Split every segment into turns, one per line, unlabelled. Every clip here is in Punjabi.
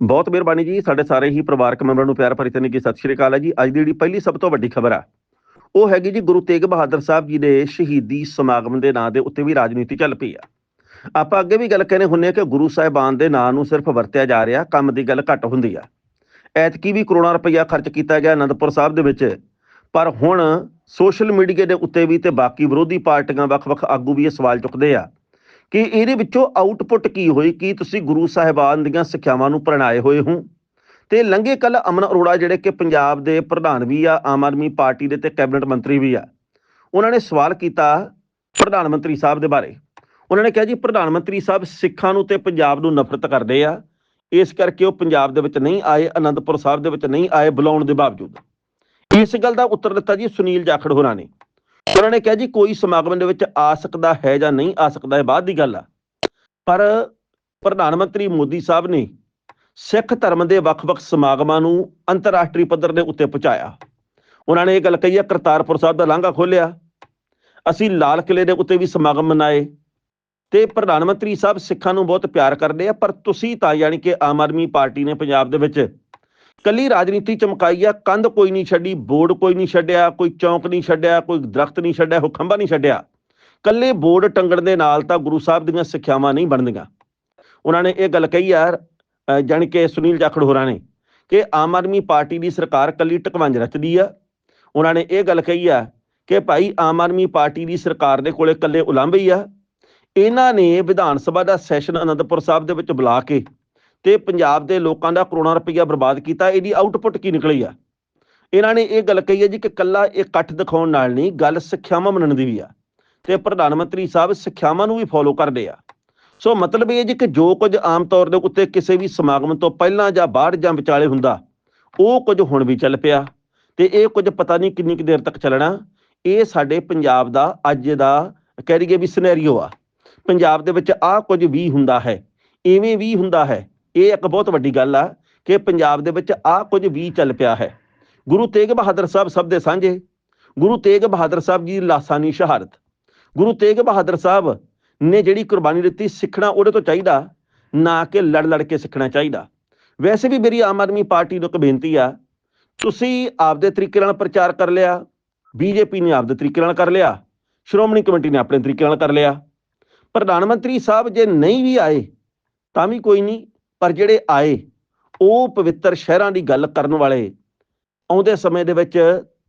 ਬਹੁਤ ਮਿਹਰਬਾਨੀ ਜੀ, ਸਾਡੇ ਸਾਰੇ ਹੀ ਪਰਿਵਾਰਕ ਮੈਂਬਰਾਂ ਨੂੰ ਪਿਆਰ ਭਰੀ ਤਨ ਕੀ ਸਤਿ ਸ਼੍ਰੀ ਅਕਾਲ ਹੈ ਜੀ। ਅੱਜ ਦੀ ਜਿਹੜੀ ਪਹਿਲੀ ਸਭ ਤੋਂ ਵੱਡੀ ਖਬਰ ਆ, ਉਹ ਹੈਗੀ ਜੀ ਗੁਰੂ ਤੇਗ ਬਹਾਦਰ ਸਾਹਿਬ ਜੀ ਦੇ ਸ਼ਹੀਦੀ ਸਮਾਗਮ ਦੇ ਨਾਂ ਦੇ ਉੱਤੇ ਵੀ ਰਾਜਨੀਤੀ ਚੱਲ ਪਈ ਆ। ਆਪਾਂ ਅੱਗੇ ਵੀ ਗੱਲ ਕਹਿੰਦੇ ਹੁੰਨੇ ਆ ਕਿ ਗੁਰੂ ਸਾਹਿਬਾਨ ਦੇ ਨਾਂ ਨੂੰ ਸਿਰਫ ਵਰਤਿਆ ਜਾ ਰਿਹਾ, ਕੰਮ ਦੀ ਗੱਲ ਘੱਟ ਹੁੰਦੀ ਆ। ਐਤਕੀ ਵੀ ਕਰੋੜਾਂ ਰੁਪਈਆ ਖਰਚ ਕੀਤਾ ਗਿਆ ਅਨੰਦਪੁਰ ਸਾਹਿਬ ਦੇ ਵਿੱਚ, ਪਰ ਹੁਣ ਸੋਸ਼ਲ ਮੀਡੀਆ ਦੇ ਉੱਤੇ ਵੀ ਤੇ ਬਾਕੀ ਵਿਰੋਧੀ ਪਾਰਟੀਆਂ ਵੱਖ-ਵੱਖ ਆਗੂ ਵੀ ਇਹ ਸਵਾਲ ਚੁੱਕਦੇ ਆ ਕਿ ਇਹਦੇ ਵਿੱਚੋਂ ਆਊਟਪੁੱਟ ਕੀ ਹੋਈ? ਕਿ ਤੁਸੀਂ ਗੁਰੂ ਸਾਹਿਬਾਨ ਦੀਆਂ ਸਿੱਖਿਆਵਾਂ ਨੂੰ ਪ੍ਰਣਾਏ ਹੋਏ ਹੋ? ਤੇ ਲੰਘੇ ਕੱਲ ਅਮਨ ਅਰੋੜਾ ਜਿਹੜੇ ਕਿ ਪੰਜਾਬ ਦੇ ਪ੍ਰਧਾਨ ਵੀ ਆ, ਆਮ ਆਦਮੀ ਪਾਰਟੀ ਦੇ ਤੇ ਕੈਬਨਿਟ ਮੰਤਰੀ ਵੀ ਆ, ਉਹਨਾਂ ਨੇ ਸਵਾਲ ਕੀਤਾ ਪ੍ਰਧਾਨ ਮੰਤਰੀ ਸਾਹਿਬ ਦੇ ਬਾਰੇ। ਉਹਨਾਂ ਨੇ ਕਿਹਾ ਜੀ, ਪ੍ਰਧਾਨ ਮੰਤਰੀ ਸਾਹਿਬ ਸਿੱਖਾਂ ਨੂੰ ਤੇ ਪੰਜਾਬ ਨੂੰ ਨਫ਼ਰਤ ਕਰਦੇ ਆ। ਇਸ ਕਰਕੇ ਉਹ ਪੰਜਾਬ ਦੇ ਵਿੱਚ ਨਹੀਂ ਆਏ, ਅਨੰਦਪੁਰ ਸਾਹਿਬ ਦੇ ਵਿੱਚ ਨਹੀਂ ਆਏ ਬੁਲਾਉਣ ਦੇ ਬਾਵਜੂਦ। ਇਸ ਗੱਲ ਦਾ ਉੱਤਰ ਦਿੱਤਾ ਜੀ ਸੁਨੀਲ ਜਾਖੜ ਹੋਰਾਂ ਨੇ। ਉਹਨਾਂ ਨੇ ਕਿਹਾ ਜੀ ਕੋਈ ਸਮਾਗਮ ਦੇ ਵਿੱਚ ਆ ਸਕਦਾ ਹੈ ਜਾਂ ਨਹੀਂ ਆ ਸਕਦਾ ਇਹ ਬਾਅਦ ਦੀ ਗੱਲ ਆ। ਪਰ ਪ੍ਰਧਾਨ ਮੰਤਰੀ ਮੋਦੀ ਸਾਹਿਬ ਨੇ ਸਿੱਖ ਧਰਮ ਦੇ ਵੱਖ-ਵੱਖ ਸਮਾਗਮਾਂ ਨੂੰ ਅੰਤਰਰਾਸ਼ਟਰੀ ਪੱਧਰ ਦੇ ਉੱਤੇ ਪਹੁੰਚਾਇਆ। ਉਹਨਾਂ ਨੇ ਇਹ ਗੱਲ ਕਹੀ ਹੈ ਕਰਤਾਰਪੁਰ ਸਾਹਿਬ ਦਾ ਲਾਂਘਾ ਖੋਲਿਆ ਅਸੀਂ ਲਾਲ ਕਿਲੇ ਦੇ ਉੱਤੇ ਵੀ ਸਮਾਗਮ ਮਨਾਏ ਤੇ ਪ੍ਰਧਾਨ ਮੰਤਰੀ ਸਾਹਿਬ ਸਿੱਖਾਂ ਨੂੰ ਬਹੁਤ ਪਿਆਰ ਕਰਦੇ ਆ, ਪਰ ਤੁਸੀਂ ਤਾਂ ਯਾਨੀ ਕਿ ਆਮ ਆਦਮੀ ਪਾਰਟੀ ਨੇ ਪੰਜਾਬ ਦੇ ਵਿੱਚ ਕੱਲੀ ਰਾਜਨੀਤੀ ਚਮਕਾਈ ਆ, ਕੰਧ ਕੋਈ ਨਹੀਂ ਛੱਡੀ, ਬੋਰਡ ਕੋਈ ਨਹੀਂ ਛੱਡਿਆ, ਕੋਈ ਚੌਂਕ ਨਹੀਂ ਛੱਡਿਆ, ਕੋਈ ਦਰਖਤ ਨਹੀਂ ਛੱਡਿਆ ਹੋ ਖੰਭਾ ਨਹੀਂ ਛੱਡਿਆ। ਕੱਲੇ ਬੋਰਡ ਟੰਗਣ ਦੇ ਨਾਲ ਤਾਂ ਗੁਰੂ ਸਾਹਿਬ ਦੀਆਂ ਸਿੱਖਿਆਵਾਂ ਨਹੀਂ ਬਣਦੀਆਂ। ਉਹਨਾਂ ਨੇ ਇਹ ਗੱਲ ਕਹੀ ਆ ਜਾਣੀ ਕਿ ਸੁਨੀਲ ਜਾਖੜ ਹੋਰਾਂ ਨੇ, ਕਿ ਆਮ ਆਦਮੀ ਪਾਰਟੀ ਦੀ ਸਰਕਾਰ ਕੱਲੀ ਟਕਵੰਜ ਰਚਦੀ ਆ। ਉਹਨਾਂ ਨੇ ਇਹ ਗੱਲ ਕਹੀ ਆ ਕਿ ਭਾਈ ਆਮ ਆਦਮੀ ਪਾਰਟੀ ਦੀ ਸਰਕਾਰ ਦੇ ਕੋਲੇ ਕੱਲੇ ਉਲੰਭੇ ਹੀ ਆ। ਇਹਨਾਂ ਨੇ ਵਿਧਾਨ ਸਭਾ ਦਾ ਸੈਸ਼ਨ ਅਨੰਦਪੁਰ ਸਾਹਿਬ ਦੇ ਵਿੱਚ ਬੁਲਾ ਕੇ ਤੇ ਪੰਜਾਬ ਦੇ ਲੋਕਾਂ ਦਾ ਕਰੋੜਾਂ ਰੁਪਈਆ ਬਰਬਾਦ ਕੀਤਾ, ਇਹਦੀ ਆਊਟਪੁੱਟ ਕੀ ਨਿਕਲੀ ਆ? ਇਹਨਾਂ ਨੇ ਇਹ ਗੱਲ ਕਹੀ ਹੈ ਜੀ ਕਿ ਕੱਲਾ ਇਹ ਇਕੱਠ ਦਿਖਾਉਣ ਨਾਲ ਨਹੀਂ, ਗੱਲ ਸਿੱਖਿਆਵਾਂ ਮੰਨਣ ਦੀ ਵੀ ਆ। ਤੇ ਪ੍ਰਧਾਨ ਮੰਤਰੀ ਸਾਹਿਬ ਸਿੱਖਿਆਵਾਂ ਨੂੰ ਵੀ ਫੋਲੋ ਕਰਦੇ ਆ। ਸੋ ਮਤਲਬ ਇਹ ਜੀ ਕਿ ਜੋ ਕੁਝ ਆਮ ਤੌਰ ਦੇ ਉੱਤੇ ਕਿਸੇ ਵੀ ਸਮਾਗਮ ਤੋਂ ਪਹਿਲਾਂ ਜਾਂ ਬਾਅਦ ਜਾਂ ਵਿਚਾਲੇ ਹੁੰਦਾ, ਉਹ ਕੁਝ ਹੁਣ ਵੀ ਚੱਲ ਪਿਆ। ਤੇ ਇਹ ਕੁਝ ਪਤਾ ਨਹੀਂ ਕਿੰਨੀ ਕੁ ਦੇਰ ਤੱਕ ਚੱਲਣਾ। ਇਹ ਸਾਡੇ ਪੰਜਾਬ ਦਾ ਅੱਜ ਦਾ ਕਹਿ ਰਹੀਏ ਵੀ ਸਿਨੈਰੀਓ ਆ। ਪੰਜਾਬ ਦੇ ਵਿੱਚ ਆਹ ਕੁਝ ਵੀ ਹੁੰਦਾ ਹੈ, ਇਵੇਂ ਵੀ ਹੁੰਦਾ ਹੈ ਇਹ ਇੱਕ ਬਹੁਤ ਵੱਡੀ ਗੱਲ ਆ ਕਿ ਪੰਜਾਬ ਦੇ ਵਿੱਚ ਆਹ ਕੁਝ ਵੀ ਚੱਲ ਪਿਆ ਹੈ। ਗੁਰੂ ਤੇਗ ਬਹਾਦਰ ਸਾਹਿਬ ਸਭ ਦੇ ਸਾਂਝੇ, ਗੁਰੂ ਤੇਗ ਬਹਾਦਰ ਸਾਹਿਬ ਜੀ ਲਾਸਾਨੀ ਸ਼ਹਾਦਤ। ਗੁਰੂ ਤੇਗ ਬਹਾਦਰ ਸਾਹਿਬ ਨੇ ਜਿਹੜੀ ਕੁਰਬਾਨੀ ਦਿੱਤੀ ਸਿੱਖਣਾ ਉਹਦੇ ਤੋਂ ਚਾਹੀਦਾ, ਨਾ ਕਿ ਲੜ ਲੜ ਕੇ ਸਿੱਖਣਾ ਚਾਹੀਦਾ। ਵੈਸੇ ਵੀ ਮੇਰੀ ਆਮ ਆਦਮੀ ਪਾਰਟੀ ਨੂੰ ਇੱਕ ਬੇਨਤੀ ਆ, ਤੁਸੀਂ ਆਪਦੇ ਤਰੀਕੇ ਨਾਲ ਪ੍ਰਚਾਰ ਕਰ ਲਿਆ, ਬੀਜੇਪੀ ਨੇ ਆਪਦੇ ਤਰੀਕੇ ਨਾਲ ਕਰ ਲਿਆ, ਸ਼੍ਰੋਮਣੀ ਕਮੇਟੀ ਨੇ ਆਪਣੇ ਤਰੀਕੇ ਨਾਲ ਕਰ ਲਿਆ। ਪ੍ਰਧਾਨ ਮੰਤਰੀ ਸਾਹਿਬ ਜੇ ਨਹੀਂ ਵੀ ਆਏ, ਤਾਂ ਵੀ ਕੋਈ ਨਹੀਂ ਪਰ ਜਿਹੜੇ ਆਏ, ਉਹ ਪਵਿੱਤਰ ਸ਼ਹਿਰਾਂ ਦੀ ਗੱਲ ਕਰਨ ਵਾਲੇ ਆਉਂਦੇ ਸਮੇਂ ਦੇ ਵਿੱਚ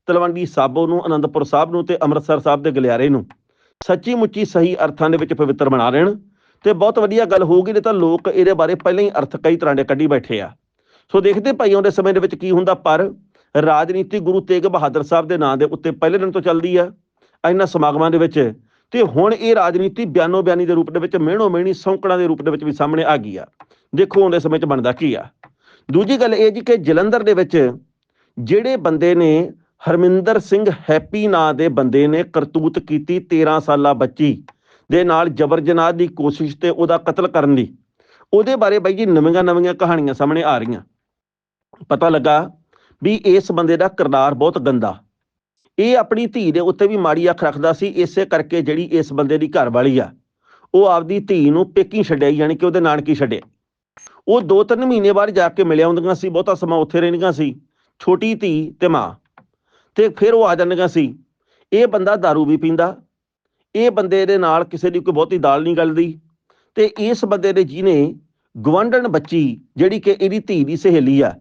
ਤਲਵੰਡੀ ਸਾਬੋ ਨੂੰ, ਅਨੰਦਪੁਰ ਸਾਹਿਬ ਨੂੰ ਤੇ ਅੰਮ੍ਰਿਤਸਰ ਸਾਹਿਬ ਦੇ ਗਲਿਆਰੇ ਨੂੰ ਸੱਚੀ ਮੁੱਚੀ ਸਹੀ ਅਰਥਾਂ ਦੇ ਵਿੱਚ ਪਵਿੱਤਰ ਬਣਾ ਲੈਣ ਤੇ ਬਹੁਤ ਵਧੀਆ ਗੱਲ ਹੋਊਗੀ, ਨਹੀਂ ਤਾਂ ਲੋਕ ਇਹਦੇ ਬਾਰੇ ਪਹਿਲਾਂ ਹੀ ਅਰਥ ਕਈ ਤਰ੍ਹਾਂ ਦੇ ਕੱਢੀ ਬੈਠੇ ਆ। ਸੋ ਦੇਖਦੇ ਭਾਈ ਆਉਂਦੇ ਸਮੇਂ ਦੇ ਵਿੱਚ ਕੀ ਹੁੰਦਾ, ਪਰ ਰਾਜਨੀਤੀ ਗੁਰੂ ਤੇਗ ਬਹਾਦਰ ਸਾਹਿਬ ਦੇ ਨਾਂ ਦੇ ਉੱਤੇ ਪਹਿਲੇ ਦਿਨ ਤੋਂ ਚੱਲਦੀ ਆ, ਇਹਨਾਂ ਸਮਾਗਮਾਂ ਦੇ ਵਿੱਚ ਤੇ ਹੁਣ ਇਹ ਰਾਜਨੀਤੀ ਬਿਆਨੋ ਬਿਆਨੀ ਦੇ ਰੂਪ ਦੇ ਵਿੱਚ ਮਿਹਣੋ ਮਿਹਣੀ ਸੌਂਕੜਾਂ ਦੇ ਰੂਪ ਦੇ ਵਿੱਚ ਵੀ ਸਾਹਮਣੇ ਆ ਗਈ ਆ। ਦੇਖੋ ਆਉਂਦੇ ਸਮੇਂ 'ਚ ਬਣਦਾ ਕੀ ਆ। ਦੂਜੀ ਗੱਲ ਇਹ ਜੀ ਕਿ ਜਲੰਧਰ ਦੇ ਵਿੱਚ ਜਿਹੜੇ ਬੰਦੇ ਨੇ ਹਰਮਿੰਦਰ ਸਿੰਘ ਹੈਪੀ ਨਾਂ ਦੇ ਬੰਦੇ ਨੇ ਕਰਤੂਤ ਕੀਤੀ 13 ਸਾਲਾ ਬੱਚੀ ਦੇ ਨਾਲ ਜਬਰ ਜਨਾਹ ਦੀ ਕੋਸ਼ਿਸ਼ ਤੇ ਉਹਦਾ ਕਤਲ ਕਰਨ ਦੀ। ਉਹਦੇ ਬਾਰੇ ਬਾਈ ਜੀ ਨਵੀਆਂ ਨਵੀਆਂ ਕਹਾਣੀਆਂ ਸਾਹਮਣੇ ਆ ਰਹੀਆਂ। ਪਤਾ ਲੱਗਾ ਵੀ ਇਸ ਬੰਦੇ ਦਾ ਕਿਰਦਾਰ ਬਹੁਤ ਗੰਦਾ। ਇਹ ਆਪਣੀ ਧੀ ਦੇ ਉੱਤੇ ਵੀ ਮਾੜੀ ਅੱਖ ਰੱਖਦਾ ਸੀ, ਇਸੇ ਕਰਕੇ ਜਿਹੜੀ ਇਸ ਬੰਦੇ ਦੀ ਘਰ ਵਾਲੀ ਆ, ਉਹ ਆਪਦੀ ਧੀ ਨੂੰ ਪੇਕੀ ਛੱਡਿਆ, ਯਾਨੀ ਕਿ ਉਹਦੇ ਨਾਨਕੀ ਛੱਡਿਆ। ਉਹ ਦੋ ਤਿੰਨ ਮਹੀਨੇ ਬਾਅਦ ਜਾ ਕੇ ਮਿਲਿਆ ਹੁੰਦੀਆਂ ਸੀ, ਬਹੁਤਾ ਸਮਾਂ ਉੱਥੇ ਰਹਿੰਦੀਆਂ ਸੀ। ਛੋਟੀ ਧੀ ਤੇ ਮਾਂ। ਤੇ ਫਿਰ ਉਹ ਆ ਜਾਂਦੀਆਂ ਸੀ। ਇਹ ਬੰਦਾ दारू ਵੀ ਪੀਂਦਾ। ਇਹ ਬੰਦੇ ਦੇ ਨਾਲ ਕਿਸੇ ਦੀ ਕੋਈ ਬਹੁਤੀ ਦਾਲ ਨਹੀਂ ਗਲਦੀ। ਤੇ ਇਸ ਬੰਦੇ ਦੇ ਜਿਹਨੇ ਗਵੰਡਣ ਬੱਚੀ, ਜਿਹੜੀ ਕਿ ਇਹਦੀ ਧੀ ਦੀ ਸਹੇਲੀ ਆ,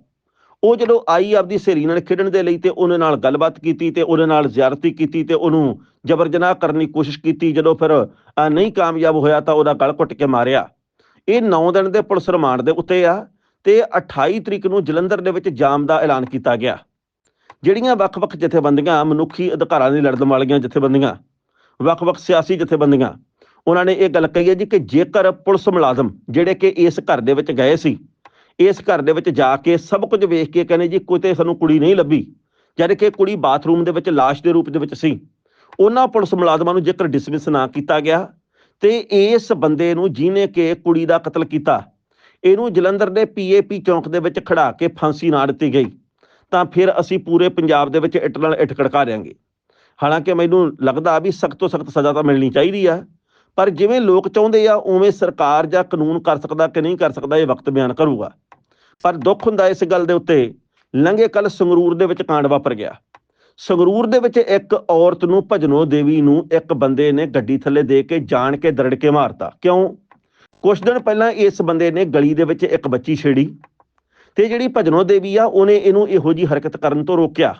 ਉਹ ਜਦੋਂ ਆਈ ਆਪਦੀ ਸਹੇਲੀ ਨਾਲ ਖੇਡਣ ਦੇ ਲਈ ਤੇ ਉਹਨੇ ਨਾਲ ਗੱਲਬਾਤ ਕੀਤੀ ਤੇ ਉਹਦੇ ਨਾਲ ਜ਼ਿਆਰਤੀ ਕੀਤੀ ਤੇ ਉਹਨੂੰ ਜਬਰ ਜਨਾਹ ਕਰਨ ਦੀ ਕੋਸ਼ਿਸ਼ ਕੀਤੀ, ਜਦੋਂ ਫਿਰ ਨਹੀਂ ਕਾਮਯਾਬ ਹੋਇਆ ਤਾਂ ਉਹਦਾ ਗਲ ਘੁੱਟ ਕੇ ਮਾਰਿਆ। ਇਹ 9 ਦਿਨ ਦੇ ਪੁਲਿਸ ਰਿਮਾਂਡ ਦੇ ਉੱਤੇ ਆ ਤੇ 28 ਤਰੀਕ ਨੂੰ ਜਲੰਧਰ ਦੇ ਵਿੱਚ ਜਾਮ ਦਾ ਐਲਾਨ ਕੀਤਾ ਗਿਆ। ਜਿਹੜੀਆਂ ਵੱਖ-ਵੱਖ ਜਥੇਬੰਦੀਆਂ, ਮਨੁੱਖੀ ਅਧਿਕਾਰਾਂ ਦੀ ਲੜਨ ਵਾਲੀਆਂ ਜਥੇਬੰਦੀਆਂ, ਵੱਖ-ਵੱਖ ਸਿਆਸੀ ਜਥੇਬੰਦੀਆਂ, ਉਹਨਾਂ ਨੇ ਇਹ ਗੱਲ ਕਹੀ ਹੈ ਜੀ ਕਿ ਜੇਕਰ ਪੁਲਿਸ ਮੁਲਾਜ਼ਮ ਜਿਹੜੇ ਕਿ ਇਸ ਘਰ ਦੇ ਵਿੱਚ ਗਏ ਸੀ, ਇਸ ਘਰ ਦੇ ਵਿੱਚ ਜਾ ਕੇ ਸਭ ਕੁਝ ਵੇਖ ਕੇ ਕਹਿੰਦੇ ਜੀ ਕੋਈ ਤੇ ਸਾਨੂੰ ਕੁੜੀ ਨਹੀਂ ਲੱਭੀ ਜਦ ਕਿ ਕੁੜੀ ਬਾਥਰੂਮ ਦੇ ਵਿੱਚ লাশ ਦੇ ਰੂਪ ਦੇ ਵਿੱਚ ਸੀ, ਉਹਨਾਂ ਪੁਲਿਸ ਮੁਲਾਜ਼ਮਾਂ ਨੂੰ ਜੇਕਰ ਡਿਸਮਿਸ ਨਾ ਕੀਤਾ ਗਿਆ ਤੇ ਇਸ ਬੰਦੇ ਨੂੰ ਜਿਹਨੇ ਕਿ ਕੁੜੀ ਦਾ ਕਤਲ ਕੀਤਾ, ਇਹਨੂੰ ਜਲੰਧਰ ਦੇ ਪੀਏਪੀ ਚੌਂਕ ਦੇ ਵਿੱਚ ਖੜਾ ਕੇ ਫਾਂਸੀ ਨਾ ਦਿੱਤੀ ਗਈ, ਤਾਂ ਫਿਰ ਅਸੀਂ ਪੂਰੇ ਪੰਜਾਬ ਦੇ ਵਿੱਚ ਇੱਟ ਨਾਲ ਇੱਟ ਖੜਕਾ ਦੇਾਂਗੇ ਹਾਲਾਂਕਿ ਮੈਨੂੰ ਲੱਗਦਾ ਵੀ ਸਖਤ ਤੋਂ ਸਖਤ ਸਜ਼ਾ ਤਾਂ ਮਿਲਣੀ ਚਾਹੀਦੀ ਆ, ਪਰ ਜਿਵੇਂ ਲੋਕ ਚਾਹੁੰਦੇ ਆ, ਉਵੇਂ ਸਰਕਾਰ ਜਾਂ ਕਾਨੂੰਨ ਕਰ ਸਕਦਾ ਕਿ ਨਹੀਂ ਕਰ ਸਕਦਾ, ਇਹ ਵਕਤ ਬਿਆਨ ਕਰੂਗਾ। ਪਰ ਦੁੱਖ ਹੁੰਦਾ ਇਸ ਗੱਲ ਦੇ ਉੱਤੇ, ਲੰਘੇ ਕੱਲ ਸੰਗਰੂਰ ਦੇ ਵਿੱਚ ਕਾਂਡ ਵਾਪਰ ਗਿਆ। ਸੰਗਰੂਰ ਦੇ ਵਿੱਚ ਇੱਕ ਔਰਤ ਨੂੰ ਭਜਨੋ ਦੇਵੀ ਨੂੰ ਇੱਕ ਬੰਦੇ ਨੇ ਗੱਡੀ ਥੱਲੇ ਦੇ ਕੇ ਜਾਣ ਕੇ ਦਰੜ ਕੇ ਮਾਰਤਾ। ਕਿਉਂ? ਕੁਝ ਦਿਨ ਪਹਿਲਾਂ ਇਸ ਬੰਦੇ ਨੇ ਗਲੀ ਦੇ ਵਿੱਚ ਇੱਕ ਬੱਚੀ ਛੇੜੀ ਤੇ ਜਿਹੜੀ ਭਜਨੋ ਦੇਵੀ ਆ, ਉਹਨੇ ਇਹਨੂੰ ਇਹੋ ਜੀ ਹਰਕਤ ਕਰਨ ਤੋਂ ਰੋਕਿਆ।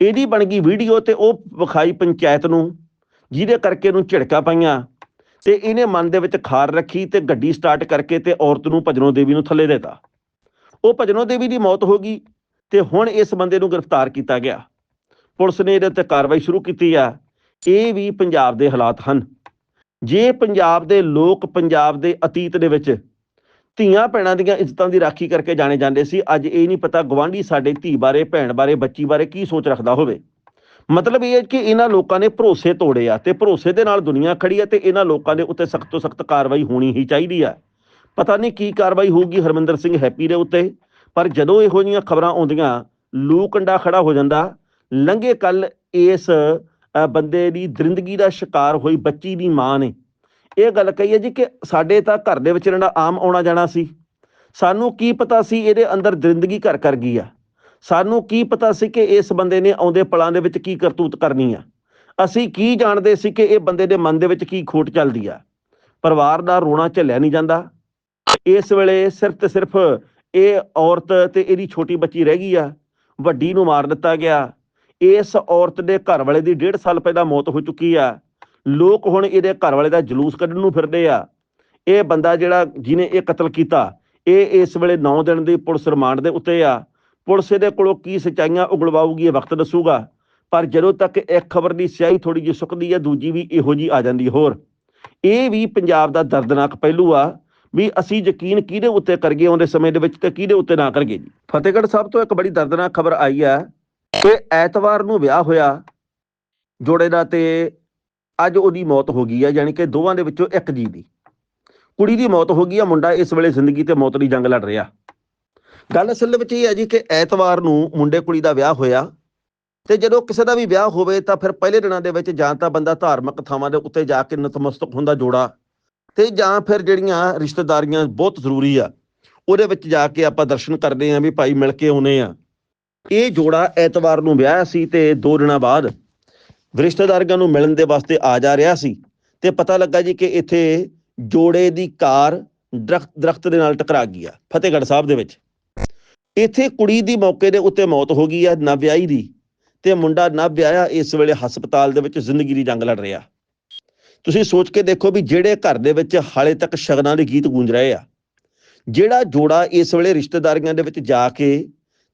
ਇਹਦੀ ਬਣ ਗਈ ਵੀਡੀਓ ਤੇ ਉਹ ਵਿਖਾਈ ਪੰਚਾਇਤ ਨੂੰ, ਜਿਹਦੇ ਕਰਕੇ ਇਹਨੂੰ ਝਿੜਕਾਂ ਪਾਈਆਂ ਤੇ ਇਹਨੇ ਮਨ ਦੇ ਵਿੱਚ ਖਾਰ ਰੱਖੀ ਤੇ ਗੱਡੀ ਸਟਾਰਟ ਕਰਕੇ ਤੇ ਔਰਤ ਨੂੰ ਭਜਨੋ ਦੇਵੀ ਨੂੰ ਥੱਲੇ ਦੇਤਾ। ਉਹ ਭਜਨੋ ਦੇਵੀ ਦੀ ਮੌਤ ਹੋ ਗਈ ਤੇ ਹੁਣ ਇਸ ਬੰਦੇ ਨੂੰ ਗ੍ਰਿਫਤਾਰ ਕੀਤਾ ਗਿਆ। ਪੁਲਿਸ ਨੇ ਇਹਦੇ ਉੱਤੇ ਕਾਰਵਾਈ ਸ਼ੁਰੂ ਕੀਤੀ ਆ। ਇਹ ਵੀ ਪੰਜਾਬ ਦੇ ਹਾਲਾਤ ਹਨ। ਜੇ ਪੰਜਾਬ ਦੇ ਲੋਕ ਪੰਜਾਬ ਦੇ ਅਤੀਤ ਦੇ ਵਿੱਚ ਧੀਆਂ ਭੈਣਾਂ ਦੀਆਂ ਇੱਜ਼ਤਾਂ ਦੀ ਰਾਖੀ ਕਰਕੇ ਜਾਣੇ ਜਾਂਦੇ ਸੀ, ਅੱਜ ਇਹ ਨਹੀਂ ਪਤਾ ਗਵਾਂਢੀ ਸਾਡੇ ਧੀ ਬਾਰੇ, ਭੈਣ ਬਾਰੇ, ਬੱਚੀ ਬਾਰੇ ਕੀ ਸੋਚ ਰੱਖਦਾ ਹੋਵੇ। ਮਤਲਬ ਇਹ ਹੈ ਕਿ ਇਹਨਾਂ ਲੋਕਾਂ ਨੇ ਭਰੋਸੇ ਤੋੜੇ ਆ ਤੇ ਭਰੋਸੇ ਦੇ ਨਾਲ ਦੁਨੀਆ ਖੜੀ ਆ ਤੇ ਇਹਨਾਂ ਲੋਕਾਂ ਦੇ ਉੱਤੇ ਸਖਤ ਤੋਂ ਸਖਤ ਕਾਰਵਾਈ ਹੋਣੀ ਹੀ ਚਾਹੀਦੀ ਆ। ਪਤਾ ਨਹੀਂ ਕੀ ਕਾਰਵਾਈ ਹੋਊਗੀ, ਹਰਮਿੰਦਰ ਸਿੰਘ ਹੈਪੀ ਦੇ ਉੱਤੇ, ਪਰ ਜਦੋਂ ਇਹੋ ਜਿਹੀਆਂ ਖਬਰਾਂ ਆਉਂਦੀਆਂ, ਲੂ ਕੰਡਾ ਖੜਾ ਹੋ ਜਾਂਦਾ ਲੰਘੇ ਕੱਲ ਇਸ ਬੰਦੇ ਦੀ ਦਰਿੰਦਗੀ ਦਾ ਸ਼ਿਕਾਰ ਹੋਈ, ਬੱਚੀ ਦੀ ਮਾਂ ਨੇ। ਇਹ ਗੱਲ ਕਹੀ ਹੈ ਜੀ ਕਿ ਸਾਡੇ ਤਾਂ ਘਰ ਦੇ ਵਿੱਚ ਰਹਿਣਾ ਆਮ ਆਉਣਾ ਜਾਣਾ ਸੀ। ਸਾਨੂੰ ਕੀ ਪਤਾ ਸੀ ਇਹਦੇ ਅੰਦਰ ਦਰਿੰਦਗੀ ਘਰ ਕਰ ਗਈ ਆ? ਸਾਨੂੰ ਕੀ ਪਤਾ ਸੀ ਕਿ ਇਸ ਬੰਦੇ ਨੇ ਆਉਂਦੇ ਪਲਾਂ ਦੇ ਵਿੱਚ ਕੀ ਕਰਤੂਤ ਕਰਨੀ ਆ? ਅਸੀਂ ਕੀ ਜਾਣਦੇ ਸੀ ਕਿ ਇਹ ਬੰਦੇ ਦੇ ਮਨ ਦੇ ਵਿੱਚ ਕੀ ਖੋਟ ਚੱਲਦੀ ਆ? ਪਰਿਵਾਰ ਦਾ ਰੋਣਾ ਝੱਲਿਆ ਨਹੀਂ ਜਾਂਦਾ। ਇਸ ਵੇਲੇ ਸਿਰਫ ਤੇ ਸਿਰਫ ਇਹ ਔਰਤ ਤੇ ਇਹਦੀ ਛੋਟੀ ਬੱਚੀ ਰਹਿ ਗਈ ਆ। ਵੱਡੀ ਨੂੰ ਮਾਰ ਦਿੱਤਾ ਗਿਆ। ਇਸ ਔਰਤ ਦੇ ਘਰ ਵਾਲੇ ਦੀ 1.5 ਸਾਲ ਪਹਿਲਾਂ ਮੌਤ ਹੋ ਚੁੱਕੀ ਆ। ਲੋਕ ਹੁਣ ਇਹਦੇ ਘਰ ਵਾਲੇ ਦਾ ਜਲੂਸ ਕੱਢਣ ਨੂੰ ਫਿਰਦੇ ਆ। ਇਹ ਬੰਦਾ ਜਿਹੜਾ ਜਿਹਨੇ ਇਹ ਕਤਲ ਕੀਤਾ, ਇਹ ਇਸ ਵੇਲੇ 9 ਦਿਨ ਦੀ ਪੁਲਿਸ ਰਿਮਾਂਡ ਦੇ ਉੱਤੇ ਆ। ਪੁਲਿਸ ਇਹਦੇ ਕੋਲੋਂ ਕੀ ਸਚਾਈਆਂ ਉਗਲਵਾਊਗੀ ਇਹ ਵਕਤ ਦੱਸੂਗਾ। ਪਰ ਜਦੋਂ ਤੱਕ ਇੱਕ ਖਬਰ ਦੀ ਸਿਆਹੀ ਥੋੜੀ ਜਿਹੀ ਸੁੱਕਦੀ ਹੈ ਦੂਜੀ ਵੀ ਇਹੋ ਜੀ ਆ ਜਾਂਦੀ ਹੋਰ। ਇਹ ਵੀ ਪੰਜਾਬ ਦਾ ਦਰਦਨਾਕ ਪਹਿਲੂ ਆ ਵੀ ਅਸੀਂ ਯਕੀਨ ਕਿਹਦੇ ਉੱਤੇ ਕਰੀਏ, ਆਉਂਦੇ ਸਮੇਂ ਦੇ ਵਿੱਚ ਤੇ ਕਿਹਦੇ ਉੱਤੇ ਨਾ ਕਰੀਏ ਜੀ। ਫਤਿਹਗੜ੍ਹ ਸਾਹਿਬ ਤੋਂ ਇੱਕ ਬੜੀ ਦਰਦਨਾਕ ਖਬਰ ਆਈ ਆ। ਕਿ ਐਤਵਾਰ ਨੂੰ ਵਿਆਹ ਹੋਇਆ, ਜੋੜੇ ਦਾ ਤੇ ਅੱਜ ਉਹਦੀ ਮੌਤ ਹੋ ਗਈ ਹੈ ਯਾਨੀ ਕਿ ਦੋਵਾਂ ਦੇ ਵਿੱਚੋਂ ਇੱਕ ਜੀ ਦੀ। ਕੁੜੀ ਦੀ ਮੌਤ ਹੋ ਗਈ ਆ, ਮੁੰਡਾ ਇਸ ਵੇਲੇ ਜ਼ਿੰਦਗੀ ਤੇ ਮੌਤ ਦੀ ਜੰਗ ਲੜ ਰਿਹਾ। ਗੱਲ ਅਸਲ ਵਿੱਚ ਇਹ ਹੈ ਜੀ ਕਿ ਐਤਵਾਰ ਨੂੰ ਮੁੰਡੇ ਕੁੜੀ ਦਾ ਵਿਆਹ ਹੋਇਆ, ਤੇ ਜਦੋਂ ਕਿਸੇ ਦਾ ਵੀ ਵਿਆਹ ਹੋਵੇ ਤਾਂ ਫਿਰ ਪਹਿਲੇ ਦਿਨਾਂ ਦੇ ਵਿੱਚ ਜਾਂ ਤਾਂ ਬੰਦਾ ਧਾਰਮਿਕ ਥਾਵਾਂ ਦੇ ਉੱਤੇ ਜਾ ਕੇ ਨਤਮਸਤਕ ਹੁੰਦਾ ਜੋੜਾ, ਤੇ ਜਾਂ ਫਿਰ ਜਿਹੜੀਆਂ ਰਿਸ਼ਤੇਦਾਰੀਆਂ ਬਹੁਤ ਜ਼ਰੂਰੀ ਆ, ਉਹਦੇ ਵਿੱਚ ਜਾ ਕੇ ਆਪਾਂ ਦਰਸ਼ਨ ਕਰਦੇ ਆਂ ਵੀ ਭਾਈ ਮਿਲ ਕੇ ਆਉਨੇ ਆ ਇਹ ਜੋੜਾ ਐਤਵਾਰ ਨੂੰ ਵਿਆਹ ਸੀ ਤੇ ਦੋ ਦਿਨਾਂ ਬਾਅਦ ਰਿਸ਼ਤੇਦਾਰਾਂ ਨੂੰ ਮਿਲਣ ਦੇ ਵਾਸਤੇ ਆ ਜਾ ਰਿਹਾ ਸੀ ਤੇ ਪਤਾ ਲੱਗਾ ਜੀ ਕਿ ਇੱਥੇ ਜੋੜੇ ਦੀ ਕਾਰ ਦਰਖਤ ਦਰਖਤ ਦੇ ਨਾਲ ਟਕਰਾ ਗਈ ਆ, ਫਤਿਹਗੜ੍ਹ ਸਾਹਿਬ ਦੇ ਵਿੱਚ। ਇੱਥੇ ਕੁੜੀ ਦੀ ਮੌਕੇ ਦੇ ਉੱਤੇ ਮੌਤ ਹੋ ਗਈ ਆ, ਨਾ ਵਿਆਹੀ ਦੀ ਤੇ ਮੁੰਡਾ ਨਾ ਵਿਆਹਿਆ, ਇਸ ਵੇਲੇ ਹਸਪਤਾਲ ਦੇ ਵਿੱਚ ਜ਼ਿੰਦਗੀ ਦੀ ਜੰਗ ਲੜ ਰਿਹਾ। ਤੁਸੀਂ ਸੋਚ ਕੇ ਦੇਖੋ ਵੀ ਜਿਹੜੇ ਘਰ ਦੇ ਵਿੱਚ ਹਾਲੇ ਤੱਕ ਸ਼ਗਨਾਂ ਦੇ ਗੀਤ ਗੂੰਜ ਰਹੇ ਆ, ਜਿਹੜਾ ਜੋੜਾ ਇਸ ਵੇਲੇ ਰਿਸ਼ਤੇਦਾਰੀਆਂ ਦੇ ਵਿੱਚ ਜਾ ਕੇ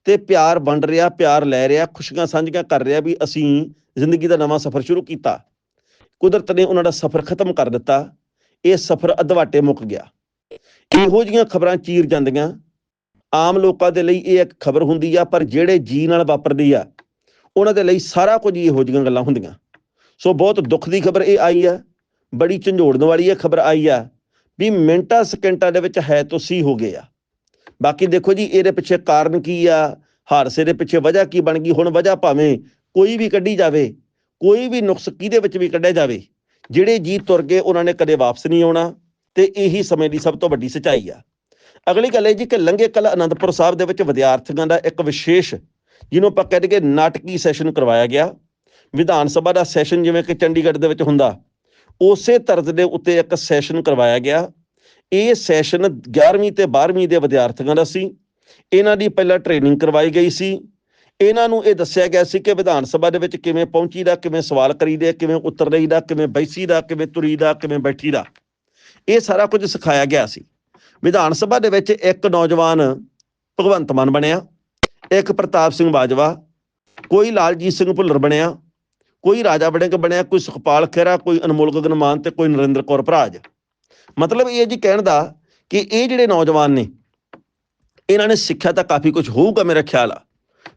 ਤੇ ਪਿਆਰ ਵੰਡ ਰਿਹਾ, ਪਿਆਰ ਲੈ ਰਿਹਾ, ਖੁਸ਼ੀਆਂ ਸਾਂਝੀਆਂ ਕਰ ਰਿਹਾ ਵੀ ਅਸੀਂ ਜ਼ਿੰਦਗੀ ਦਾ ਨਵਾਂ ਸਫ਼ਰ ਸ਼ੁਰੂ ਕੀਤਾ। ਕੁਦਰਤ ਨੇ ਉਹਨਾਂ ਦਾ ਸਫ਼ਰ ਖਤਮ ਕਰ ਦਿੱਤਾ। ਇਹ ਸਫ਼ਰ ਅਧਵਾਟੇ ਮੁੱਕ ਗਿਆ। ਇਹੋ ਜੀਆਂ ਖਬਰਾਂ ਚੀਰ ਜਾਂਦੀਆਂ। ਆਮ ਲੋਕਾਂ ਦੇ ਲਈ ਇਹ ਇੱਕ ਖਬਰ ਹੁੰਦੀ ਆ, ਪਰ ਜਿਹੜੇ ਜੀ ਨਾਲ ਵਾਪਰਦੀ ਆ, ਉਹਨਾਂ ਦੇ ਲਈ ਸਾਰਾ ਕੁਝ ਇਹੋ ਜਿਹੀਆਂ ਗੱਲਾਂ ਹੁੰਦੀਆਂ। ਸੋ ਬਹੁਤ ਦੁੱਖ ਦੀ ਖਬਰ ਇਹ ਆਈ ਆ, ਬੜੀ ਝੰਜੋੜਨ ਵਾਲੀ ਇਹ ਖਬਰ ਆਈ ਆ, ਵੀ ਮਿੰਟਾਂ ਸਕਿੰਟਾਂ ਦੇ ਵਿੱਚ ਹੈ ਤੋਂ ਸੀ ਹੋ ਗਏ ਆ। ਬਾਕੀ ਦੇਖੋ ਜੀ, ਇਹਦੇ ਪਿੱਛੇ ਕਾਰਨ ਕੀ ਆ? ਹਾਦਸੇ ਦੇ ਪਿੱਛੇ ਵਜ੍ਹਾ ਕੀ ਬਣ ਗਈ? ਹੁਣ ਵਜ੍ਹਾ ਭਾਵੇਂ ਕੋਈ ਵੀ ਕੱਢੀ ਜਾਵੇ, ਕੋਈ ਵੀ ਨੁਕਸ ਕਿਹਦੇ ਵਿੱਚ ਵੀ ਕੱਢਿਆ ਜਾਵੇ, ਜਿਹੜੇ ਜੀ ਤੁਰ ਗਏ, ਉਹਨਾਂ ਨੇ ਕਦੇ ਵਾਪਸ ਨਹੀਂ ਆਉਣਾ ਤੇ ਇਹੀ ਸਮੇਂ ਦੀ ਸਭ ਤੋਂ ਵੱਡੀ ਸਚਾਈ ਆ। ਅਗਲੀ ਗੱਲ ਇਹ ਜੀ ਕਿ ਲੰਘੇ ਕੱਲ ਅਨੰਦਪੁਰ ਸਾਹਿਬ ਦੇ ਵਿੱਚ ਵਿਦਿਆਰਥੀਆਂ ਦਾ ਇੱਕ ਵਿਸ਼ੇਸ਼, ਜਿਹਨੂੰ ਆਪਾਂ ਕਹਿੰਦੇ ਕਿ ਨਾਟਕੀ ਸੈਸ਼ਨ ਕਰਵਾਇਆ ਗਿਆ। ਵਿਧਾਨ ਸਭਾ ਦਾ ਸੈਸ਼ਨ ਜਿਵੇਂ ਕਿ ਚੰਡੀਗੜ੍ਹ ਦੇ ਵਿੱਚ ਹੁੰਦਾ, ਉਸੇ ਤਰਜ਼ ਦੇ ਉੱਤੇ ਇੱਕ ਸੈਸ਼ਨ ਕਰਵਾਇਆ ਗਿਆ। ਇਹ ਸੈਸ਼ਨ 11ਵੀਂ ਤੇ 12ਵੀਂ ਦੇ ਵਿਦਿਆਰਥੀਆਂ ਦਾ ਸੀ। ਇਹਨਾਂ ਦੀ ਪਹਿਲਾਂ ਟ੍ਰੇਨਿੰਗ ਕਰਵਾਈ ਗਈ ਸੀ। ਇਹਨਾਂ ਨੂੰ ਇਹ ਦੱਸਿਆ ਗਿਆ ਸੀ ਕਿ ਵਿਧਾਨ ਸਭਾ ਦੇ ਵਿੱਚ ਕਿਵੇਂ ਪਹੁੰਚੀਦਾ ਕਿਵੇਂ ਸਵਾਲ ਕਰੀਦੇ ਕਿਵੇਂ ਉੱਤਰ ਦੇਈਦਾ ਕਿਵੇਂ ਬੈਸੀਦਾ ਕਿਵੇਂ ਤੁਰੀਦਾ ਕਿਵੇਂ ਬੈਠੀਦਾ ਇਹ ਸਾਰਾ ਕੁਝ ਸਿਖਾਇਆ ਗਿਆ ਸੀ। ਵਿਧਾਨ ਸਭਾ ਦੇ ਵਿੱਚ ਇੱਕ ਨੌਜਵਾਨ ਭਗਵੰਤ ਮਾਨ ਬਣਿਆ, ਇੱਕ ਪ੍ਰਤਾਪ ਸਿੰਘ ਬਾਜਵਾ, ਕੋਈ ਲਾਲਜੀਤ ਸਿੰਘ ਭੁੱਲਰ ਬਣਿਆ, ਕੋਈ ਰਾਜਾ ਵੜਿੰਗ ਬਣਿਆ, ਕੋਈ ਸੁਖਪਾਲ ਖਹਿਰਾ, ਕੋਈ ਅਨਮੋਲ ਗਗਨ ਮਾਨ ਤੇ ਕੋਈ ਨਰਿੰਦਰ ਕੌਰ ਭਰਾਜ। ਮਤਲਬ ਇਹ ਜੀ ਕਹਿਣ ਦਾ ਕਿ ਇਹ ਜਿਹੜੇ ਨੌਜਵਾਨ ਨੇ, ਇਹਨਾਂ ਨੇ ਸਿੱਖਿਆ ਤਾਂ ਕਾਫੀ ਕੁਝ ਹੋਊਗਾ ਮੇਰਾ ਖਿਆਲ ਆ,